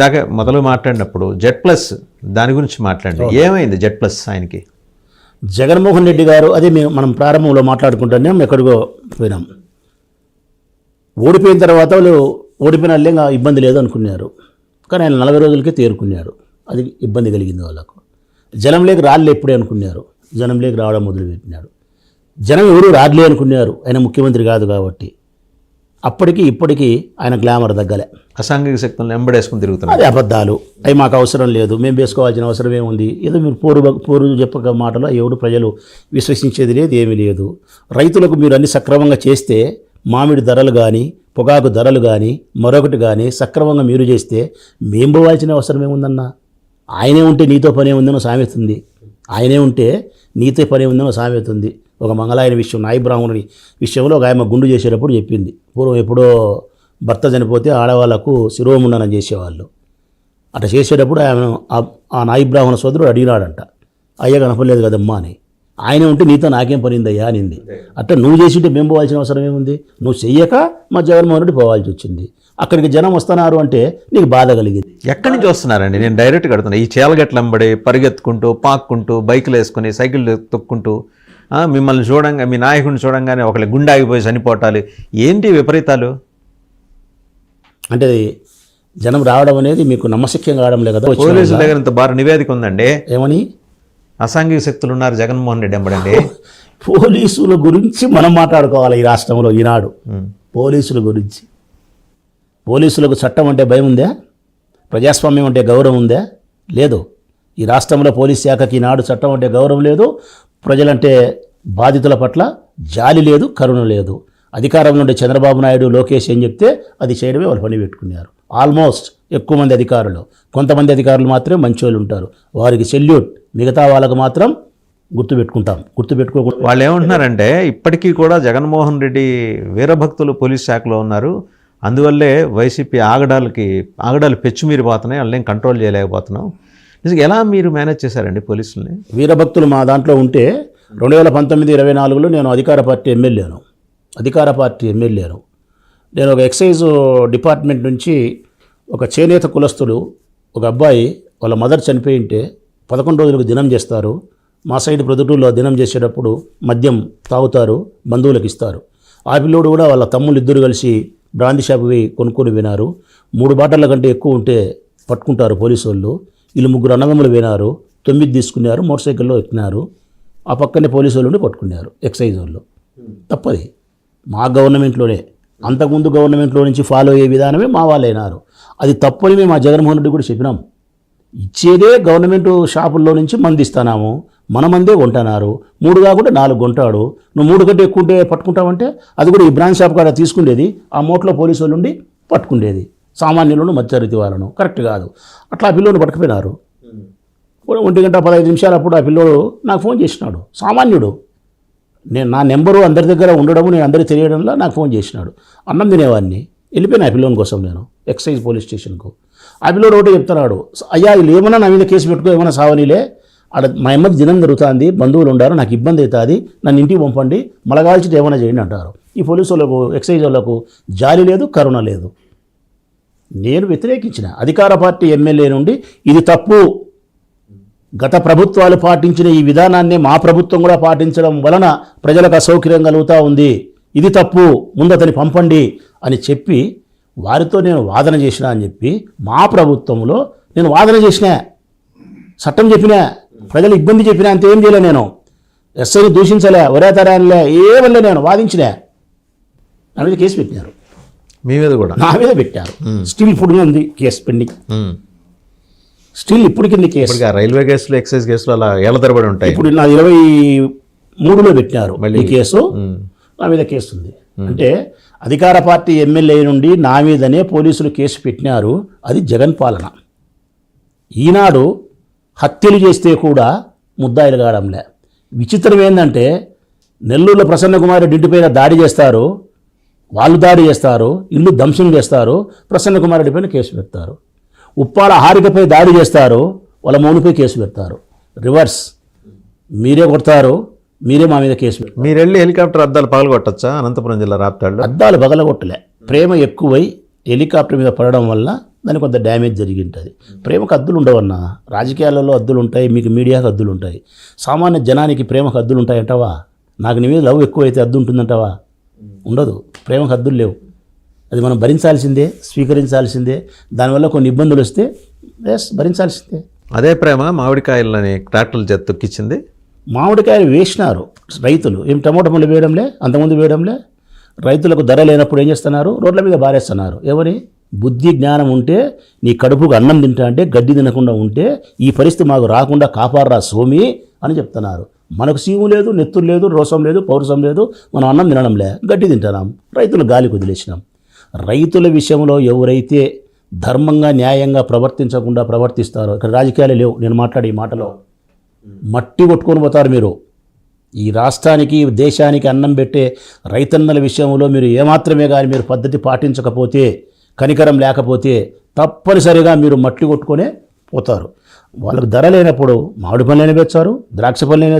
దాకా మొదలు మాట్లాడినప్పుడు జెడ్ ప్లస్ దాని గురించి మాట్లాడండి. ఏమైంది జెడ్ ప్లస్ ఆయనకి? జగన్మోహన్ రెడ్డి గారు అదే మేము మనం ప్రారంభంలో మాట్లాడుకుంటానే ఎక్కడికో పోయినాం. ఓడిపోయిన తర్వాత వాళ్ళు ఓడిపోయిన వాళ్ళే ఇంకా ఇబ్బంది లేదు అనుకున్నారు. కానీ ఆయన నలభై రోజులకే తేరుకున్నారు. అది ఇబ్బంది కలిగింది వాళ్ళకు. జనంలోకి రాళ్ళే ఎప్పుడే అనుకున్నారు. జనంలోకి రావడం మొదలుపెట్టినాడు జనం ఎవరు రాడ్లే అనుకున్నారు. ఆయన ముఖ్యమంత్రి కాదు కాబట్టి. అప్పటికి ఇప్పటికీ ఆయన గ్లామర్ తగ్గలే. అసాంఘిక శక్తులను ఎంబడేసుకుని తిరుగుతున్నారు. అది అబద్ధాలు. అవి మాకు అవసరం లేదు మేము వేసుకోవాల్సిన అవసరం ఏముంది? ఏదో మీరు పోరు పోరు చెప్పక మాటలో ఎవడు ప్రజలు విశ్వసించేది లేదు ఏమీ లేదు. రైతులకు మీరు అన్ని సక్రమంగా చేస్తే మామిడి ధరలు కానీ పొగాకు ధరలు కానీ మరొకటి కానీ సక్రమంగా మీరు చేస్తే మేం పోవాల్సిన అవసరం ఏముందన్నా? ఆయనే ఉంటే నీతో పని ఏముందనో సామెత ఉంది. ఆయనే ఉంటే నీతో పని ఏముందనో సామెత ఉంది. ఒక మంగళాయన విషయం నాయి బ్రాహ్మణుని విషయంలో ఒక ఆమె గుండు చేసేటప్పుడు చెప్పింది. పూర్వం ఎప్పుడో భర్త చనిపోతే ఆడవాళ్ళకు శిరోముండనం చేసేవాళ్ళు. అట్లా చేసేటప్పుడు ఆయన ఆ- ఆ నాయి బ్రాహ్మణ సోదరుడు అడిగినాడంట. అయ్య కనపడలేదు కదమ్మా అని. ఆయన ఉంటే నీతో నాకేం పనిందయ్యా అనింది. అట్లా నువ్వు చేసింటే మేము పోవాల్సిన అవసరం ఏముంది? నువ్వు చెయ్యక మా జగన్మోహన్ రెడ్డి పోవాల్సి వచ్చింది. అక్కడికి జనం వస్తున్నారు అంటే నీకు బాధ కలిగింది. ఎక్కడి నుంచి వస్తున్నారండి? నేను డైరెక్ట్గా అడుగుతున్నా. ఈ చేలగట్ల వెంబడి పరిగెత్తుకుంటూ పాక్కుంటూ బైకులు వేసుకుని సైకిల్ తొక్కుంటూ మిమ్మల్ని చూడంగా మీ నాయకుడిని చూడంగానే ఒకళ్ళ గుండె ఆగిపోయి చనిపోవటాలు. ఏంటి విపరీతాలు? అంటే జనం రావడం అనేది మీకు నమ్మశక్యం కావడం లేదు కదా. పోలీసుల దగ్గర ఇంత బాగా నివేదిక ఉందండి. ఏమని? అసాంఘిక శక్తులు ఉన్నారు జగన్మోహన్ రెడ్డి ఎంబడండి పోలీసుల గురించి మనం మాట్లాడుకోవాలి ఈ రాష్ట్రంలో ఈనాడు. పోలీసుల గురించి. పోలీసులకు చట్టం అంటే భయం ఉందా? ప్రజాస్వామ్యం అంటే గౌరవం ఉందా? లేదు. ఈ రాష్ట్రంలో పోలీస్ శాఖకి ఈనాడు చట్టం అంటే గౌరవం లేదు. ప్రజలంటే బాధితుల పట్ల జాలి లేదు కరుణ లేదు. అధికారంలో ఉండే చంద్రబాబు నాయుడు లోకేష్ ఏం చెప్తే అది చేయడమే వాళ్ళు పని పెట్టుకున్నారు. ఆల్మోస్ట్ ఎక్కువ మంది అధికారులు. కొంతమంది అధికారులు మాత్రమే మంచోళ్ళు ఉంటారు. వారికి సెల్యూట్. మిగతా వాళ్ళకు మాత్రం గుర్తుపెట్టుకుంటాం గుర్తుపెట్టుకోకూడదు వాళ్ళు ఏమంటున్నారంటే ఇప్పటికీ కూడా జగన్మోహన్ రెడ్డి వీరభక్తులు పోలీస్ శాఖలో ఉన్నారు. అందువల్లే వైసీపీ ఆగడాలకి ఆగడాలు పెచ్చుమీరిపోతున్నాయి వాళ్ళని కంట్రోల్ చేయలేకపోతున్నాం. నిజంగా ఎలా మీరు మేనేజ్ చేశారండి పోలీసుల్ని? వీరభక్తులు మా దాంట్లో ఉంటే రెండు వేల పంతొమ్మిది ఇరవై నాలుగులో నేను అధికార పార్టీ ఎమ్మెల్యేను అధికార పార్టీ ఎమ్మెల్యేను నేను ఒక ఎక్సైజ్ డిపార్ట్మెంట్ నుంచి ఒక చేనేత కులస్తులు ఒక అబ్బాయి వాళ్ళ మదర్ చనిపోయి ఉంటే పదకొండు రోజులకు దినం చేస్తారు. మా సైడ్ ప్రొద్దుటూరులో దినం చేసేటప్పుడు మద్యం తాగుతారు బంధువులకు ఇస్తారు. ఆ పిల్లోడు కూడా వాళ్ళ తమ్ముళ్ళు ఇద్దరు కలిసి బ్రాండ్ షాప్ పోయి కొనుక్కొని వినారు మూడు బాటల కంటే ఎక్కువ ఉంటే పట్టుకుంటారు పోలీసు వాళ్ళు వీళ్ళు ముగ్గురు అన్నదమ్ములు వినారు తొమ్మిది తీసుకున్నారు మోటార్ సైకిల్లో ఎక్కినారు. ఆ పక్కనే పోలీసు వాళ్ళు పట్టుకున్నారు ఎక్సైజ్ వాళ్ళు తప్పది. మా గవర్నమెంట్లోనే. అంతకుముందు గవర్నమెంట్లో నుంచి ఫాలో అయ్యే విధానమే మా వాళ్ళు అయినారు అది తప్పని మేము ఆ జగన్మోహన్ రెడ్డి కూడా చెప్పినాం. ఇచ్చేదే గవర్నమెంట్ షాపుల్లో నుంచి మంది ఇస్తున్నాము మన మందే కొంటున్నారు. మూడు కాకుండా నాలుగు కొంటాడు. నువ్వు మూడు కంటే ఎక్కువ ఉంటే పట్టుకుంటావంటే అది కూడా ఈ బ్రాంచ్ షాప్ కాడ తీసుకునేది ఆ మోట్లో పోలీసు వాళ్ళు ఉండి పట్టుకునేది సామాన్యులను మధ్యతరగతి వాళ్ళను. కరెక్ట్ కాదు. అట్లా ఆ పిల్లోని పట్టుకుపోయినారు. ఒంటి గంట పదహైదు నిమిషాలు అప్పుడు ఆ పిల్లోడు నాకు ఫోన్ చేసినాడు. సామాన్యుడు. నేను నా నెంబరు అందరి దగ్గర ఉండడము నేను అందరికీ తెలియడంలో నాకు ఫోన్ చేసినాడు. అన్నం తినేవాడిని. వెళ్ళిపోయిన ఆ పిల్లోని కోసం నేను ఎక్సైజ్ పోలీస్ స్టేషన్కు. ఆ పిల్లోడు ఒకటి చెప్తున్నాడు. అయ్యా వీళ్ళు ఏమన్నా నా మీద కేసు పెట్టుకో ఏమైనా సావనీలే. ఆడ మా అమ్మకి దినం జరుగుతుంది బంధువులు ఉండారు నాకు ఇబ్బంది అవుతుంది నన్ను ఇంటికి పంపండి మలగాల్చి ఏమైనా చేయండి అంటారు. ఈ పోలీసు వాళ్ళకు ఎక్సైజ్ వాళ్ళకు జాలి లేదు కరుణ లేదు. నేను వ్యతిరేకించిన అధికార పార్టీ ఎమ్మెల్యే నుండి ఇది తప్పు. గత ప్రభుత్వాలు పాటించిన ఈ విధానాన్ని మా ప్రభుత్వం కూడా పాటించడం వలన ప్రజలకు అసౌకర్యం కలుగుతూ ఉంది. ఇది తప్పు ముందు అతని పంపండి అని చెప్పి వారితో నేను వాదన చేసిన అని చెప్పి మా ప్రభుత్వంలో నేను వాదన చేసిన చట్టం చెప్పినా. ప్రజలు ఇబ్బంది చెప్పినా అంత ఏం చేయలే నేను. ఎస్ఐని దూషించలే ఒరే తరానిలే ఏమల్లే నేను వాదించినా. నా మీద కేసు పెట్టినారు. మీ మీద కూడా? నా మీద పెట్టారు. స్టిల్ ఇప్పుడు ఉంది కేసు పెండింగ్. స్టిల్ ఇప్పుడు కింద కేసు. రైల్వే కేసులు ఎక్సైజ్ కేసులు అలా ఏళ్ళ తరబడి ఉంటాయి. ఇప్పుడు నా ఇరవై మూడులో పెట్టినారు ఈ కేసు. నా మీద కేసు ఉంది. అంటే అధికార పార్టీ ఎమ్మెల్యే నుండి నా మీదనే పోలీసులు కేసు పెట్టినారు. అది జగన్ పాలన. ఈనాడు హత్యలు చేస్తే కూడా ముద్దాయిలు కావడంలే విచిత్రం ఏంటంటే నెల్లూరులో ప్రసన్న కుమార్ రెడ్డి ఇంటిపైన దాడి చేస్తారు వాళ్ళు దాడి చేస్తారు ఇల్లు ధ్వంసం చేస్తారు ప్రసన్న కుమార్ రెడ్డి పైన కేసు పెడతారు. ఉప్పాడ హారికపై దాడి చేస్తారు వాళ్ళ మౌనిపై కేసు పెడతారు. రివర్స్ మీరే కొడతారు మీరే మా మీద కేసు పెడతారు. మీరు వెళ్ళి హెలికాప్టర్ అద్దాలు పగలగొట్టచ్చా? అనంతపురం జిల్లా రాప్తాడులో? అద్దాలు పగలగొట్టలే. ప్రేమ ఎక్కువై హెలికాప్టర్ మీద పడడం వల్ల దానికి కొంత డ్యామేజ్ జరిగి ఉంటుంది ప్రేమకు అద్దులు ఉండవన్నా రాజకీయాలలో అద్దులు ఉంటాయి మీకు మీడియాకు అద్దులు ఉంటాయి సామాన్య జనానికి ప్రేమకు అద్దులు ఉంటాయంటావా నాకు నీ మీద లవ్ ఎక్కువ అయితే అద్దు ఉంటుందంటావా ఉండదు. ప్రేమకు హద్దులు లేవు. అది మనం భరించాల్సిందే స్వీకరించాల్సిందే. దానివల్ల కొన్ని ఇబ్బందులు వస్తే ఎస్ భరించాల్సిందే. అదే ప్రేమ మామిడికాయలని ట్రాక్టర్ల చేత తొక్కిచ్చింది మామిడికాయలు వేసినారు రైతులు. ఏం టమోటా పళ్ళు వేయడంలే అంతకుముందు వేయడంలే. రైతులకు ధర లేనప్పుడు ఏం చేస్తున్నారు? రోడ్ల మీద బారేస్తున్నారు. ఎవరి? బుద్ధి జ్ఞానం ఉంటే నీ కడుపుకు అన్నం తింటా అంటే గడ్డి తినకుండా ఉంటే ఈ పరిస్థితి మాకు రాకుండా కాపాడరా సోమి అని చెప్తున్నారు. మనకు సీము లేదు నెత్తురు లేదు రోసం లేదు పౌరుషం లేదు. మనం అన్నం తినడంలే గడ్డి తింటున్నాం రైతులు గాలికి వదిలేసినాం రైతుల విషయంలో ఎవరైతే ధర్మంగా న్యాయంగా ప్రవర్తించకుండా ప్రవర్తిస్తారో ఇక్కడ రాజకీయాలు లేవు నేను మాట్లాడే ఈ మాటలో. మట్టి కొట్టుకొని పోతారు మీరు. ఈ రాష్ట్రానికి దేశానికి అన్నం పెట్టే రైతన్నల విషయంలో మీరు ఏమాత్రమే కానీ మీరు పద్ధతి పాటించకపోతే కనికరం లేకపోతే తప్పనిసరిగా మీరు మట్టి కొట్టుకొనే పోతారు. వాళ్ళకు ధర లేనప్పుడు మామిడి పనులైనా పెంచారు ద్రాక్ష పనులైనా